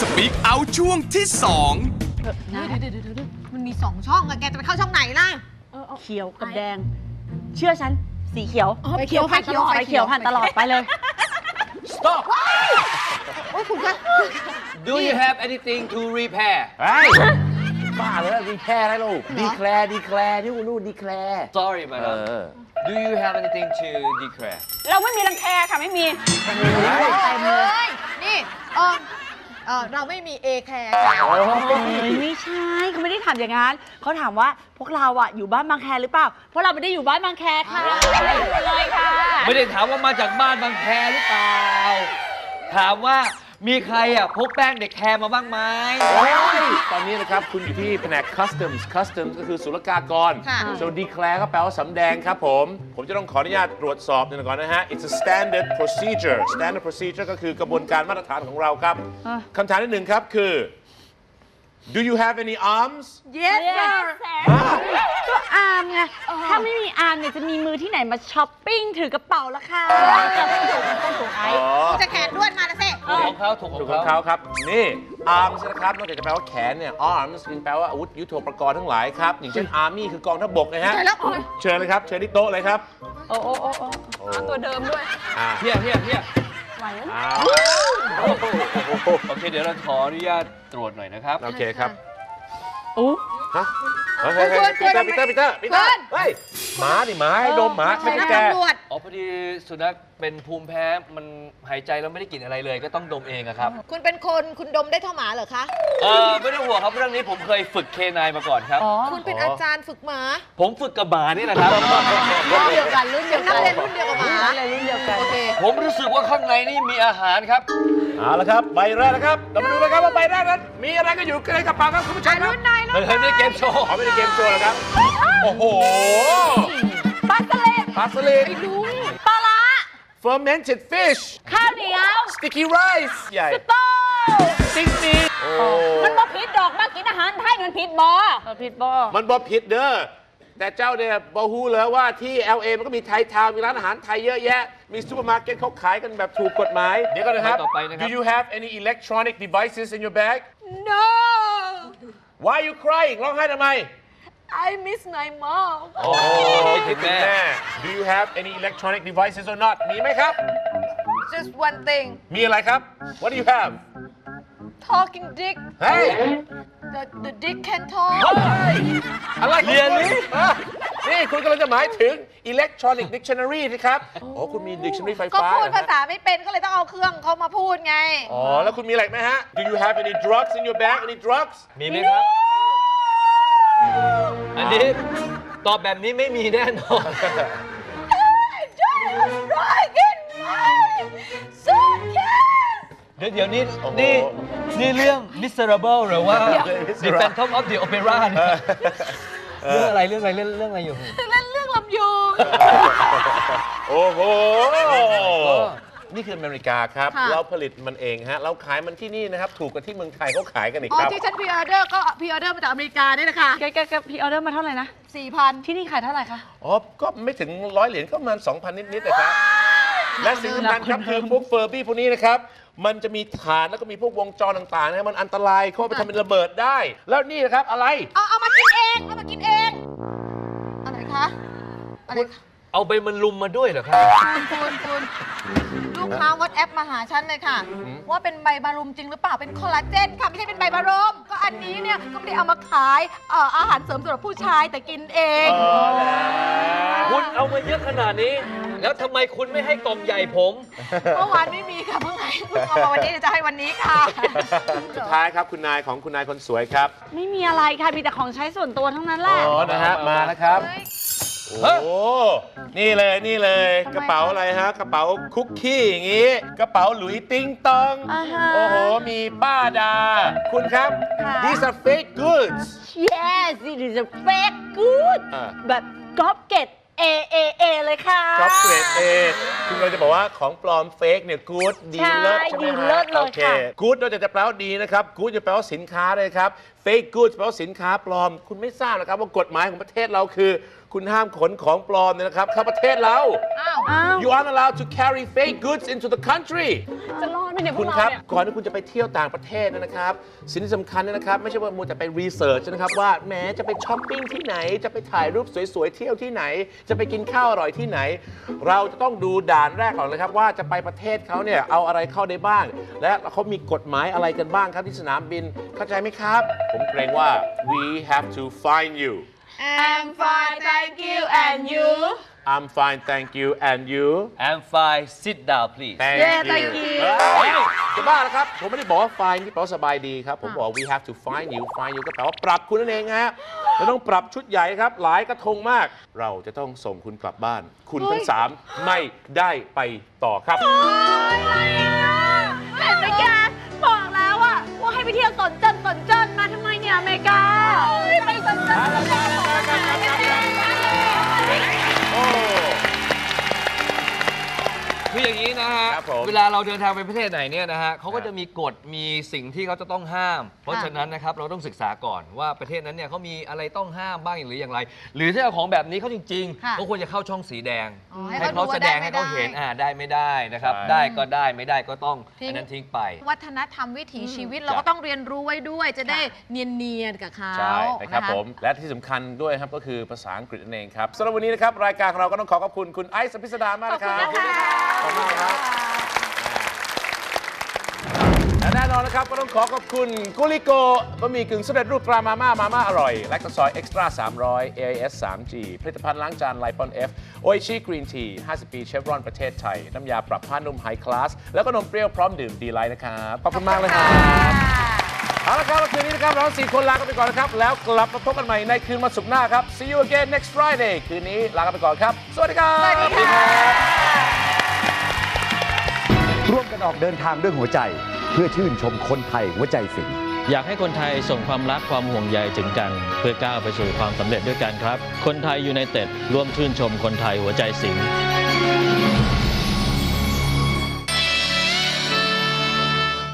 Speak Out ช่วงที่2เดี๋ยวเดี๋ยวเดี๋ยวเดี๋ยวมันมีสองช่องอะแกจะไปเข้าช่องไหนล่ะเขียวกับแดง เชื่อฉัน สีเขียวไปเขียวผ่านตลอดไปเขียวผ่านตลอดไปเลย Stop โอ้ยคุณคะ Do you have anything to repair เฮ้ยบ้าเลยดีแคร์อะไรลูกดีแคลร์ดีแคลร์นี่กูนู่นดีแคลร์ Sorry เอ madam อ Do you have anything to declare เราไม่มีรังแคค่ะไม่มี เต็มเลย นี่เออ เออเราไม่มีเอแคร์เอ้ยไม่ใช่เขาไม่ได้ถามอย่างนั้นเขาถามว่าพวกเราอะอยู่บ้านบางแคหรือเปล่าพวกเราไม่ได้อยู่บ้านบางแคค่ะเลยค่ะ ไม่ได้ถามว่ามาจากบ้านบางแคหรือเปล่า ถามว่า มีใครอะพกแป้งเด็กแคร์มาบ้างไหมโอ้ยตอนนี้นะครับคุณอยู่ที่แผนก customs customs ก็คือศุลกากรค่ะ so declare ก็แปลว่าสำแดงครับผม ผมจะต้องขออนุญาตตรวจสอบหนึ่งก่อนนะฮะ it's a standard procedure standard procedure ก็คือกระบวนการมาตรฐานของเราครับอะคำถามที่หนึ่งครับคือ do you have any arms yes sir ก็อาร์มไง ถ้าไม่มีอาร์มเนี่ยจะมีมือที่ไหนมาช้อปปิ้งถือกระเป๋าละค่ะต้องถูกต้องถูกไอ้อ๋อจะแขนด้วนมาแล้วสิ ถูกของเขาถูกขถูอกงของเขาเขาครับ นี่ arms นะครับนอกจากจะแปลว่าแขนเนี่ย arms ยังแปลว่าอาวุธยุทโธปกรณ์ทั้งหลายครับ อย่างเช่น army คือกองทัพบกนะฮะ ใช่แล้วโอ้ยเชิญเลยครับ เชิญที่โต๊ะเลยครับโอ้โอ้โอ้โอ้โอ้ตัวเดิมด้วยอ่าเฮียเฮียเฮียไหวแล้วอ่าโอเคเดี๋ยวเราขออนุญาตตรวจหน่อยนะครับ โอเคครับ อู้ ฮะเฮ้ยเฮ้ยเฮ้ยปีเตอร์ปีเตอร์ปีเตอร์ปีเตอร์เฮ้ยหมาดิหมาให้ดมหมาไม่ใช่แกตำรวจอ๋อพอดีสุนัขเป็นภูมิแพ้มันหายใจแล้วไม่ได้กลิ่นอะไรเลย ก็ต้องดมเองอะครับ คุณเป็นคนคุณดมได้เท่าหมาเหรอคะเออไม่ต้องห่วงครับเรื่องนี้ผมเคยฝึกเคนายมาก่อนครับอ๋อคุณเป็นอ๋อออาจารย์ฝึกหมา ผมฝึกกับหมานี่แหละครับรุ่นเดียวกันรุ่นเดียวนักักนเรียนรุ่นเดียวกับหมาเลยรุ่นเดียวกันโอเค ผมรู้สึกว่าข้างในนี่มีอาหารครับ เอาละครับ ใบแรกนะครับเรามาดูนะครับว่าใบแรกนั้น มีอะไรก็อยู่ในกระเป๋าครับคุณผู้ชมครับเฮ้ยเฮ้ยไม่ได้เกมโชว์ขอไม่ได้เกมโชว์แล้วครับ โอ้โหปลาสลิดปลาสลิดปลาละ fermented fish ข้าวเหนียว sticky rice ใหญ่โต้ซิงซีโอ้มันบ่ผิดดอกมากินอาหารไทยมันผิดบ่ผิดบ่มันบอผิดเด้อ แต่เจ้าเนี่ยบอฮูเลยว่าที่ LA มันก็มีไทยทาวน์มีร้านอาหารไทยเยอะแยะ มีซูเปอร์มาร์เก็ตเขาขายกันแบบถูกกฎหมาย เดี๋ยวก่อนนะครับ ต่อไปนะครับ Do you have any electronic devices in your bag no Why are you crying ร้องไห้ทำไม I miss my mom โอ้คิดถึงแม่ Do you have any electronic devices or not มีไหมครับ just one thing มีอะไรครับ What do you have talking dick เฮ้ย the the dick can talk อะไรของเรียนคุณนี่อะนี่คุณกำลังจะหมายถึง electronic dictionary สิครับโอ้คุณมี dictionary ไฟก็ฟ้าพูดเหรอภาฮะษาไม่เป็นก็เลยต้องเอาเครื่องเขามาพูดไง อ๋อ แล้วคุณมีอะไรไหมฮะ Do you have any drugs in your bag any drugs มีไหมครับ อันนี้ตอบแบบนี้ไม่มีแน่นอนเดี๋ยวเดี๋ยวนี้ โอ้โห นี่ นี่เรื่อง Miserable หรือว่า The Miserable Phantom of the Opera เนี่ยเรื่องอะไรเรื่องอะไรเรื่องเรื่องอะไรอยู่ เล่นเรื่องลำยูงโอ้โห นี่คืออเมริกาครับ ค่ะ เราผลิตมันเองฮะ เราขายมันที่นี่นะครับ ถูกกว่าที่เมืองไทยเขาขายกันอีกอ๋อครับ ที่ฉันพรีออเดอร์ก็พรีออเดอร์มาจากอเมริกานี่นะคะแกแกแกพี่ออเดอร์มาเท่าไหร่นะสี่พันที่นี่ขายเท่าไหร่คะ อ๋อ ก็ไม่ถึงร้อยเหรียญก็ประมาณ2,000 นิดๆนะครับ และสิ่งสำคัญครับคือพวกเฟอร์บี้พวกนี้นะครับ มันจะมีฐานแล้วก็มีพวกวงจรต่างๆนะครับมันอันตรายเขาเอาไปทำเป็นระเบิดได้ แล้วนี่นะครับอะไร เอาเอามากินเอง เอามากินเอง อะไรคะ อะไรคะ เอาไปมันลุมมาด้วยเหรอครับ คุณคุณคุณลูกค้าวัดแอปมาหาฉันเลยค่ะว่าเป็นใบบารุมจริงหรือเปล่าเป็นคอลลาเจนค่ะ ไม่ใช่เป็นใบบารุมก็อันนี้เนี่ยก็ไม่ได้เอามาขายเอ่ออาหารเสริมสำหรับผู้ชายแต่กินเองคุณเอามาเยอะขนาดนี้ แล้วทำไมคุณไม่ให้กล่องใหญ่ผม เมื่อวานไม่มีค่ะเพิ่งไงเพิ่งเอามาวันนี้เดี๋ยวจะให้วันนี้ค่ะ สุดท้ายครับคุณนายของคุณนายคนสวยครับ ไม่มีอะไรค่ะ มีแต่ของใช้ส่วนตัวทั้งนั้นแหละ อ๋อ นะฮะ มาแล้วครับ เฮ้ย โอ้โหนี่เลยนี่เลยทำไมกระเป๋าอะไรฮะ กระเป๋าคุกกี้อย่างงี้ กระเป๋าหลุยติ้งตอง อ่าฮะโอ้โห มีป้าดา คุณครับ ค่ะ these are fake goods Yes it is a fake good อ่า แบบก๊อปเกต A A A เลยค่ะจ็อบเกรดเอคุณเราจะบอกว่าของปลอมเฟกเนี่ยกู๊ดดีใช่เลิศใช่ไหมดีฮะเลิศเลยโอเคค่ะกู๊ดนอกจากจะแปลว่าดีนะครับกู๊ดจะแปลว่าสินค้าเลยครับเฟกกู๊ดแปลว่าสินค้าปลอม คุณไม่ทราบนะครับว่ากฎหมายของประเทศเราคือ คุณห้ามขนของปลอมเนี่ยนะครับเข้าประเทศเรา อ้าว อ้าว You aren't allowed to carry fake goods into the country จะรอดไหมเนี่ยพวคุกณเราครับเนี่ย ก่อนที่คุณจะไปเที่ยวต่างประเทศนะครับ สิ่งที่สำคัญนะครับ ไม่ใช่ว่ามัวแต่ไปรีเสิร์ชนะครับ ว่าแหม้จะไปช้อปปิ้งที่ไหน จะไปถ่ายรูปสวยๆ เที่ยวที่ไหน จะไปกินข้าวอร่อยที่ไหน เราจะต้องดูด่านแรกก่อนเลยครับ ว่าจะไปประเทศเขาเนี่ยเอาอะไรเข้าได้บ้าง และเขามีกฎหมายอะไรกันบ้างครับที่สนามบินเข้าใจไหมครับ ผมเกรงว่า we have to find you I'm fine thank you and you I'm fine thank you and you I'm fine sit down please Thank Yeah, you thank you เฮ้ยจะบ้าแล้วครับ ผมไม่ได้บอกว่า fine ที่แปลว่าสบายดีครับ ผมบอกว่า we have to find you find you ก็แปลว่าปรับคุณนั่นเองฮะเราต้องปรับชุดใหญ่ครับ หลายกระทงมาก เราจะต้องส่งคุณกลับบ้าน คุณทั้งสามไม่ได้ไปต่อครับ เห็นไหมแกบอกแล้วอะว่าให้ไปเที่ยวสนเจนสนเจนมาทำไมเนี่ยอเมริกา คืออย่างนี้นะฮะ ครับผมเวลาเราเดินทางไปประเทศไหนเนี่ยนะฮะเขาก็จะมีกฎมีสิ่งที่เขาจะต้องห้าม เพราะฉะนั้นนะครับเราต้องศึกษาก่อนว่าประเทศนั้นเนี่ยเขามีอะไรต้องห้ามบ้างหรืออย่างไร หรือถ้าเอาของแบบนี้เขาจริงค่ะๆเขาควรจะเข้าช่องสีแดงอ๋อให้ให้เขาเขาดูว่าแสดงได้ไม่ให้เขาเห็นได้ อ่าได้ไม่ได้นะครับ ใช่ ได้ก็ได้ไม่ได้ก็ต้องทิ้ง อันนั้นทิ้งไป วัฒนธรรมวิถีชีวิตเราก็ต้องเรียนรู้ไว้ด้วยจะได้เนียนๆกับเขาใช่นะครับนะะผม และที่สำคัญด้วยครับก็คือภาษาอังกฤษนั่นเองครับสำหรับวันนี้นะครับ รายการของเราก็ต้องขอขอบคุณคุณไอซ์อภิสดามากนะครับ ขอบคุณนะคะขอบคุณมากครับและแน่นอนนะครับก็ต้องขอขอบคุณกุลิโกบะหมี่กึ่งสำเร็จรูปตรามาม่ามาม่าอร่อยและก็ซอยเอ็กซ์ตร้า300 AIS 3G ผลิตภัณฑ์ล้างจานไลปอน F โอิชิกรีนที50 ปีเชฟรอนประเทศไทย น้ำยาปรับผ้านุ่มไฮคลาส แล้วก็นมเปรี้ยวพร้อมดื่มดีไลท์นะครับ ขอบคุณมากเลยครับเอาละครับแล้วคืนนี้นะครับเราทั้งสี่คนลากันไปก่อนนะครับ แล้วกลับมาพบกันใหม่ในคืนวันศุกร์หน้าครับ See you again next Friday คืนนี้ลากันไปก่อนครับ สวัสดีครับ สวัสดีค่ะ ร่วมกันออกเดินทางด้วยหัวใจ เพื่อชื่นชมคนไทยหัวใจสิงอยากให้คนไทยส่งความรักความห่วงใยถึงกัน เพื่อก้าวไปสู่ความสำเร็จด้วยกันครับ คนไทยยูไนเต็ดร่วมชื่นชมคนไทยหัวใจสิงห์